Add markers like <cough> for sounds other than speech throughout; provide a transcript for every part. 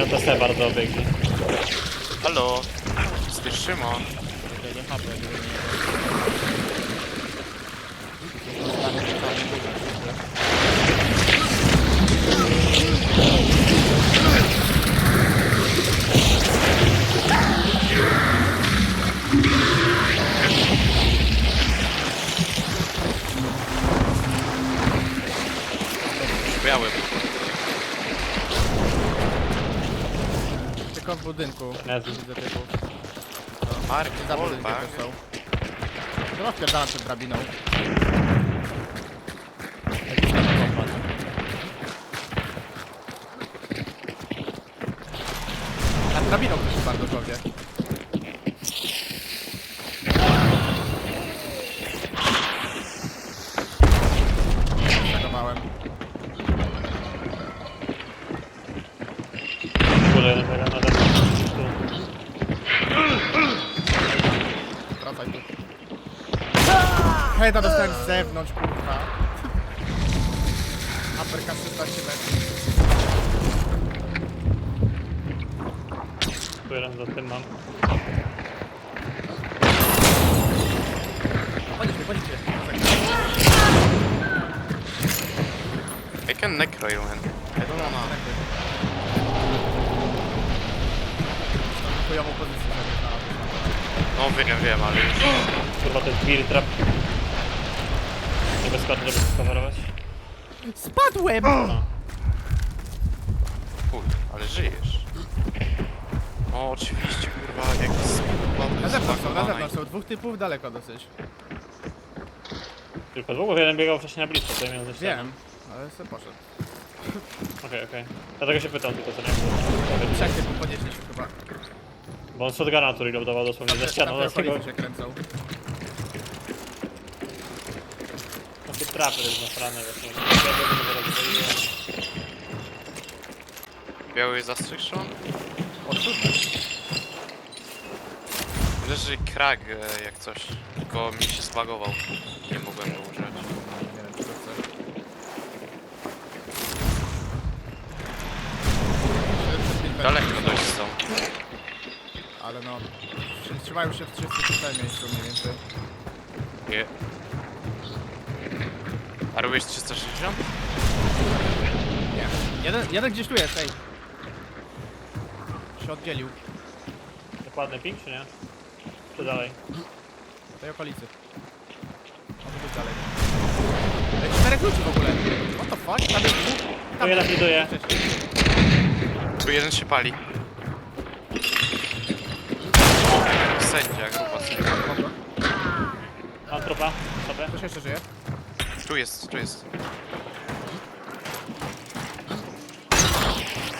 miał to se bardzo obiegnie. Halo? Jesteś Szymon. Tego Tylko w budynku. Jezu. Widzę typów. Mark Za budynkiem Wolbach. też są. Rozpierdalam przed drabiną. Jakiś tam kompas. Nad drabiną ktoś jest bardzo żowie. Heda dostałem z zewnątrz, kurwa. Uppercut 16 metrów. Jeden za tym mam. Chodźcie, chodźcie. I can necro you man. I don't wanna. Chujową pozycję. No wiem, wiem, ale już. Kurwa to jest beer trap. Nie bezpłatnie, żeby skowerować. Spadłem! No. Chuj, ale żyjesz. O, oczywiście, kurwa, jak Na zewnątrz są, na zewnątrz są. Dwóch typów daleko dosyć. Tylko długo jeden biegał wcześniej na blisko, to miał ze ścianą. Wiem, ale se poszedł. <laughs> Okej, okej. Dlatego się pytam tylko co nie było. Trzech typów podnieśliśmy chyba. Bo on shotguna tu reloadował dosłownie ze ścianą, Tam dlatego się kręcą. Trapy nasrane właśnie. Ja bym go rozwaliłem. Biały super. Leży krag e, jak coś. Tylko mi się zbagował. Nie mogłem go używać. Nie wiem, czy to chce. Daleko dość są. Ale no, trzymają się w 36 miejscu mniej więcej. Nie. A robisz 360? Nie. Jeden, jeden gdzieś tu jest, ej. Się oddzielił. Dokładny ping czy nie? Czy dalej? W tej okolicy. Może być dalej. Ej, czterech ludzi w ogóle. What the fuck? Tam jest dwóch. To jeden widuje. Tu jeden się pali. Sędzia, grupa sędzia. Dobra. Mam trupa sobie. Ktoś jeszcze żyje? Tu jest, tu jest.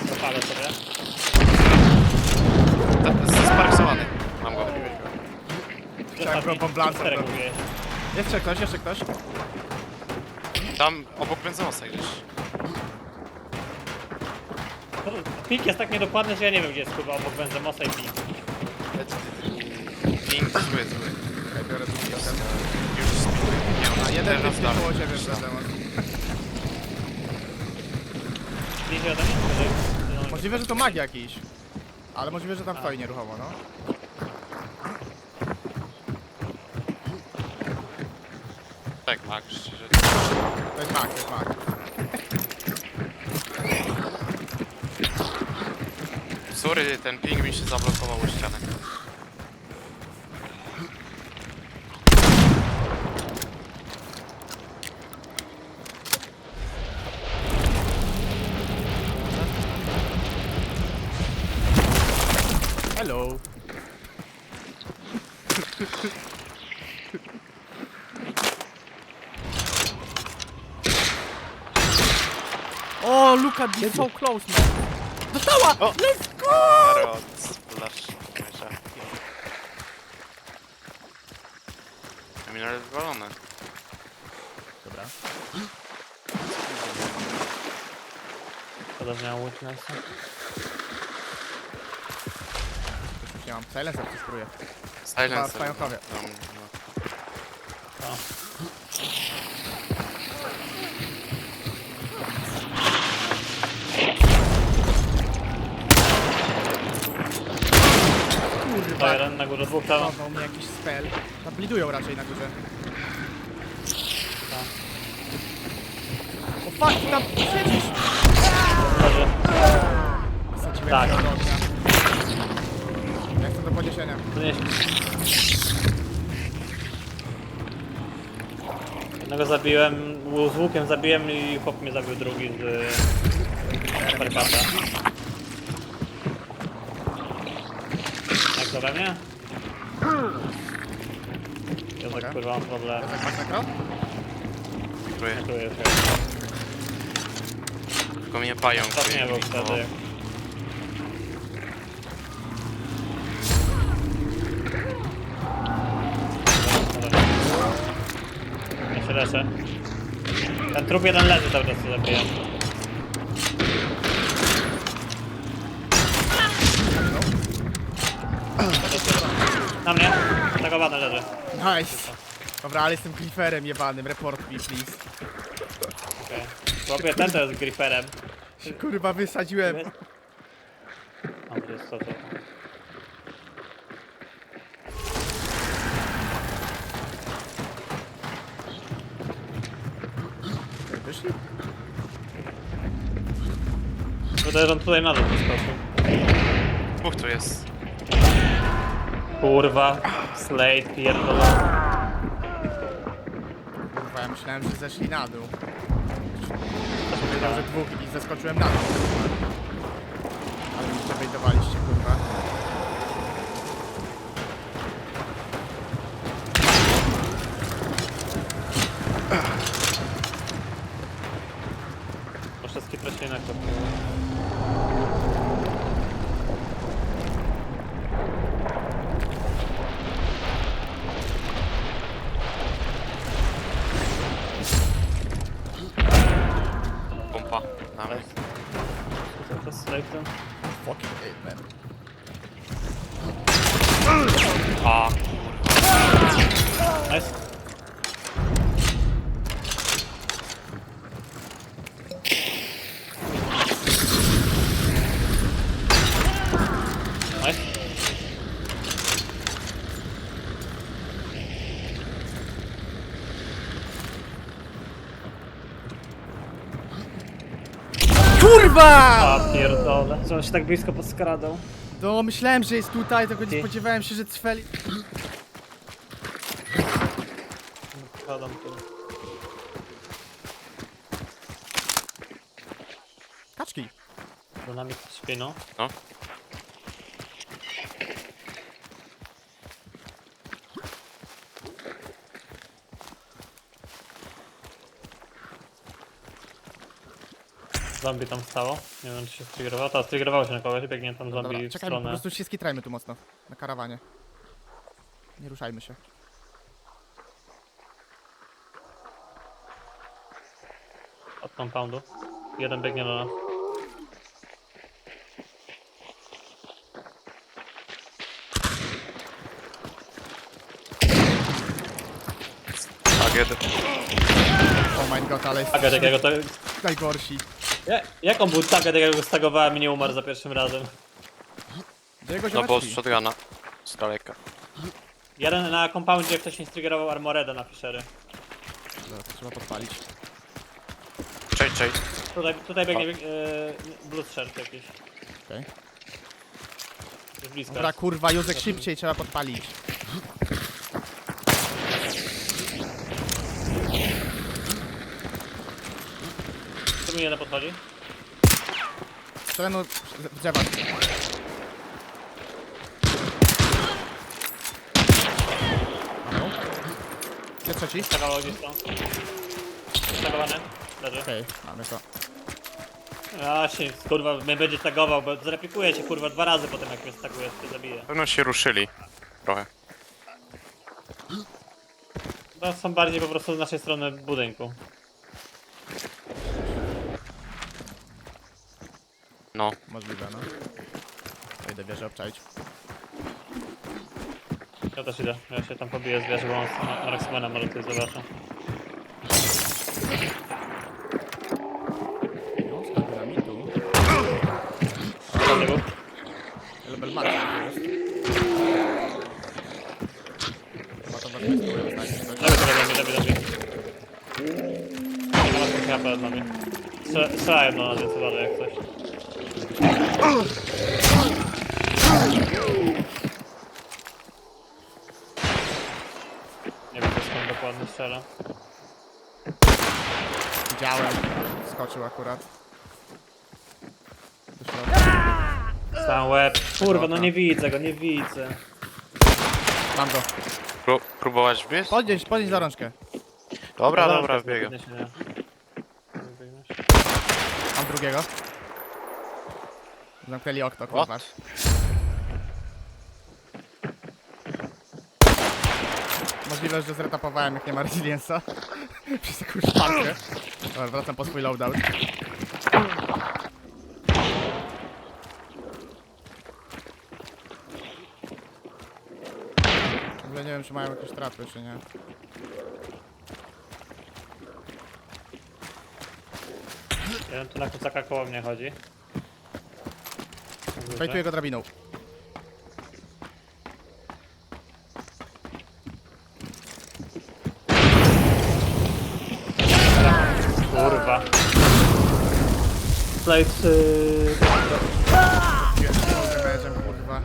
Zapalę sobie. Ta- Sparksowany. Mam go. Bomblancem robić. mówię. Jeszcze ktoś, jeszcze ktoś? Tam obok benzynosa gdzieś. Ping jest tak niedokładny, że ja nie wiem gdzie jest kurwa obok benzemosa i ping. Ping zły, zły. Okej, biorę tu. Już speeduje. A jeden teraz typ dalej. było ciebie przed temat. Bliżej ode mnie? Bliżej. Możliwe, że to mag jakiś. Ale możliwe, że tam stoi nieruchomo, no. Tak, Max, szczerze. To jest mag, to jest mag. Sorry, ten ping mi się zablokował o ścianę. At this, so close, man. Dostała! O! Let's go! Narod, splash. Mierza. Ja mi nawet wywalone. Dobra. Podobnie miał witnessa. Już nie mam. Silencer coś spróbuję. Silence. w pająkowie. No. O. To jeden na górze, dwóch tam. Mnie jakiś spell. Tam blidują raczej na górze. O fuck, tam siedzisz! Leży. Tak. się od ognia. Ja chcę do podniesienia. Jednego zabiłem, z łukiem zabiłem i chłop mnie zabił drugi z. Jak mnie? Ja tak kurwa mam problem. Jak masz nekro? Dziękuję. Czuję się. Tylko mnie pająk To nie był wtedy. Ja się leczę. Ten trup jeden leży cały czas co zabiję. Na mnie. Zagowany leży. Nice. Dobra, ale jestem clifferem jebanym. Report me, please. Okay. Chłopie, ten to jest griferem. Kurwa, wysadziłem. A, to jest to, to. Wyszli? Wydaje, że on tutaj na dół wyskoczył. Dwóch tu jest. Kurwa. Slate pierdolony. Kurwa, ja myślałem, że zeszli na dół. Powiedział, że dwóch i zeskoczyłem na dół. Ale mi przewejdowaliście, kurwa. Muszę skitrać się na to. Nice. Kurwa! A pierdolę, że on się tak blisko podskradał. No, myślałem, że jest tutaj, tylko nie Ty. spodziewałem się, że cweli... Wkładam tu. Kaczki. Do nami śpi, no. no. Zombie tam stało. Nie wiem czy się striggerowało. Ta striggerowało się na kogoś, biegnie tam zombie Dobra, w czekajmy, po stronę. prostu się skitrajmy tu mocno. Na karawanie. Nie ruszajmy się. Od compoundu. Jeden biegnie do nas. Aged. Oh my god, ale Aga takiego to... najgorsi. Ja, jak on był tak, takiego go stagowałem i nie umarł za pierwszym razem? Do jego No bo z ziomeczki. shotguna. Z daleka. Jeden na compoundzie wcześniej striggerował Armoreda na Fishery. Dobra, to trzeba podpalić. Cześć, cześć. Tutaj, tutaj biegnie Blood Shirt jakiś. Okej. Jest blisko. Dobra, kurwa, Józek, szybciej trzeba podpalić. Tu mi jeden podchodzi. Strzelano w drzewa. Halo? Gdzie trzeci? Stagało gdzieś tam. Stagowany. Leży. Okej, mamy to. A się, kurwa, mnie będzie tagował, bo zreplikuje się kurwa dwa razy potem jak mnie staguje, to zabije. Pewno się ruszyli. Trochę. To są bardziej po prostu z naszej strony budynku. No. Możliwe, no. To Idę wieżę obczaić. Ja też idę, ja się tam pobiję z wieży, bo on z Marksmana może coś zobaczę. Wystawić coś. Lewy, lewy, lewy, lewy. Teraz trochę HP nami. Strze- Strzelają do nas, więc uważaj jak coś. Nie wiem, skąd dokładnie strzela. Widziałem. Skoczył akurat. Do środka. Sam łeb. Kurwa, no nie widzę go, nie widzę. Mam go. Pró próbować wbiec? Podnieś, podnieś za rączkę. Dobra, dobra, wbiegam. Mam drugiego. Zamknęli okno, kurwa. Możliwe, że zretapowałem jak nie ma resiliensa. Przez jakąś szpankę. Dobra, wracam po swój loadout. Ogóle nie wiem, czy mają jakieś trapy, czy nie. Jeden tu na kucaka koło mnie chodzi. Fajtuję go drabiną. Kurwa. Slajc... Damage'em, kurwa.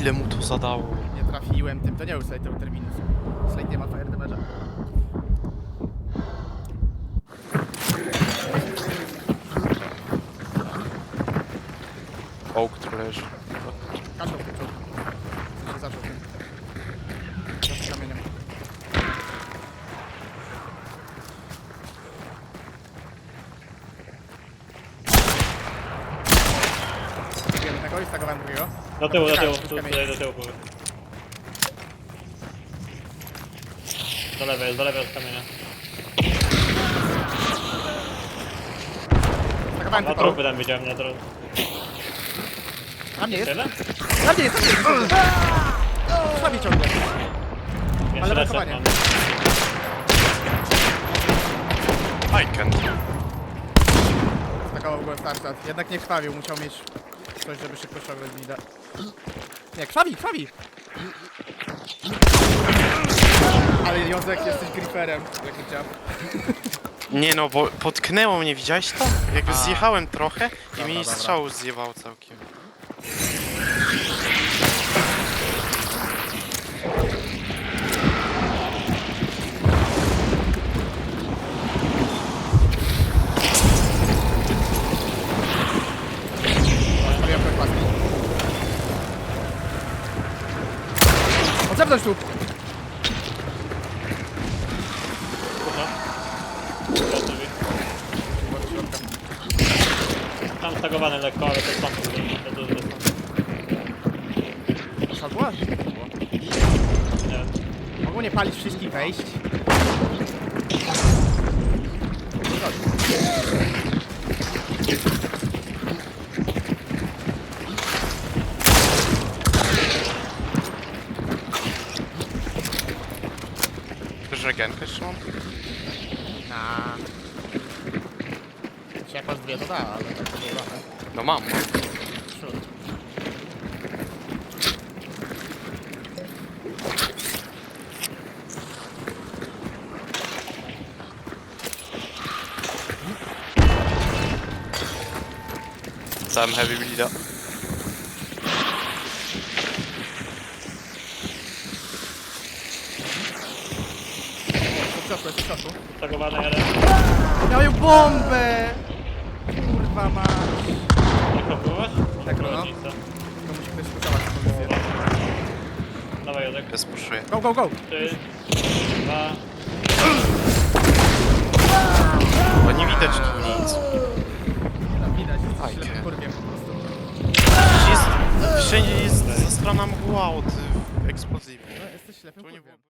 Ile mu to zadało? Nie trafiłem tym, to nie był slide, to był terminus. Slide nie ma damage'a. Oak tu leży. Kaszą wyczuł. Co się zaczął tym. Za kamieniem. Jednego i stagowałem Do tyłu, do tyłu, tu, tutaj do tyłu powiedz. Do lewej, jest, do lewej od kamienia. Na trupy tam widziałem, na trupy. Na mnie jest. Tyle? Na mnie jest, na mnie jest. Słabi ciągle. Jeszcze Ale reset blokowanie. mam. I can. Stagował go starczat. Jednak nie krwawił, musiał mieć coś, żeby szybko ściągnąć mida. Nie, krwawi, krwawi! Ale Józek, jesteś griferem. Jaki dział. Nie no, bo potknęło mnie, widziałeś to? Jakby zjechałem trochę i mi dobra. strzał zjebało całkiem. Zrobiłem prekładki. Od zewnątrz tu! Kurwa. Do drzwi. Tam stagowany lekko, ale to duże są. Szadła? Nie wiem. Mogą nie palić wszystkich wejść. Chcesz regenkę jeszcze mam? Na. Czy jak masz dwie to da, ale tak to nie da. No mam. Przód. Całym heavy bleeda. W środku, jest w środku. Stagowany jeden. Miałem bombę! Kurwa ma. Nekro próbować? Nekro, no. Co? To musi ktoś tę pozycję. Dawaj, Jodek. Bez puszuję. Go, go, go! Trzy, dwa, nie widać tu nic. Widać, Aj, jest nie. ślepym kurwiem po prostu. Jest, wszędzie jest zastrana mgła od y, eksplozji. No, jesteś ślepym Tu nie kurwiem. było.